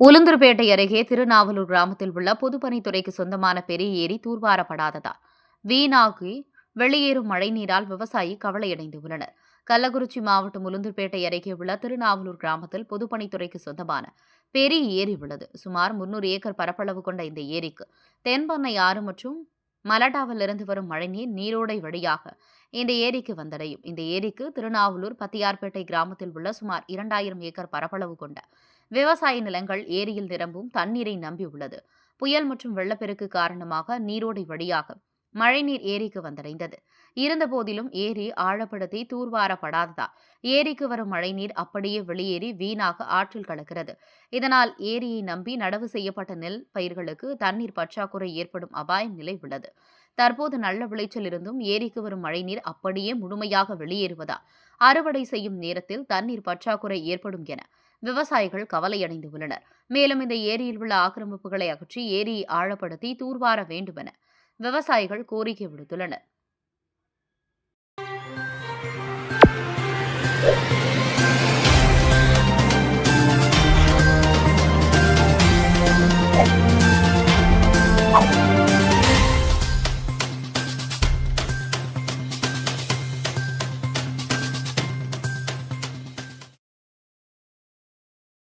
உளுந்தூர்பேட்டை அருகே திருநாவலூர் கிராமத்தில் உள்ள பொதுப்பணித்துறைக்கு சொந்தமான பெரிய ஏரி தூர்வாரப்படாததால் வீணாகி வெளியேறும் மழைநீரால் விவசாயி கவலையடைந்துள்ளனர். கள்ளக்குறிச்சி மாவட்டம் உளுந்தூர்பேட்டை அருகே உள்ள திருநாவலூர் கிராமத்தில் பொதுப்பணித்துறைக்கு சொந்தமான பெரிய ஏரி உள்ளது. சுமார் முன்னூறு ஏக்கர் பரப்பளவு கொண்ட இந்த ஏரிக்கு தென்பண்ணை ஆறு மற்றும் மலட்டாவிலிருந்து வரும் மழைநீர் நீரோடை வழியாக இந்த ஏரிக்கு வந்தடையும். இந்த ஏரிக்கு திருநாவலூர் பத்தியார்பேட்டை கிராமத்தில் உள்ள சுமார் இரண்டாயிரம் ஏக்கர் பரப்பளவு கொண்ட விவசாய நிலங்கள் ஏரியில் நிரம்பும் தண்ணீரை நம்பியுள்ளது. புயல் மற்றும் வெள்ளப்பெருக்கு காரணமாக நீரோடை வழியாக மழைநீர் ஏரிக்கு வந்தடைந்தது. இருந்தபோதிலும் ஏரி ஆழப்படுத்தி தூர்வாரப்படாததால் ஏரிக்கு வரும் மழைநீர் அப்படியே வெளியேறி வீணாக ஆற்றில் கலக்கிறது. இதனால் ஏரியை நம்பி நடவு செய்யப்பட்ட நெல் பயிர்களுக்கு தண்ணீர் பற்றாக்குறை ஏற்படும் அபாயம் நிலை உள்ளது. தற்போது நல்ல விளைச்சல் இருந்தும் ஏரிக்கு வரும் மழைநீர் அப்படியே முழுமையாக வெளியேறுவதால் அறுவடை செய்யும் நேரத்தில் தண்ணீர் பற்றாக்குறை ஏற்படும் என விவசாயிகள் கவலையடைந்து உள்ளனர். மேலும் இந்த ஏரியில் உள்ள ஆக்கிரமிப்புகளை அகற்றி ஏரியை ஆழப்படுத்தி தூர்வார வேண்டுமென விவசாயிகள் கோரிக்கை விடுத்துள்ளனர்.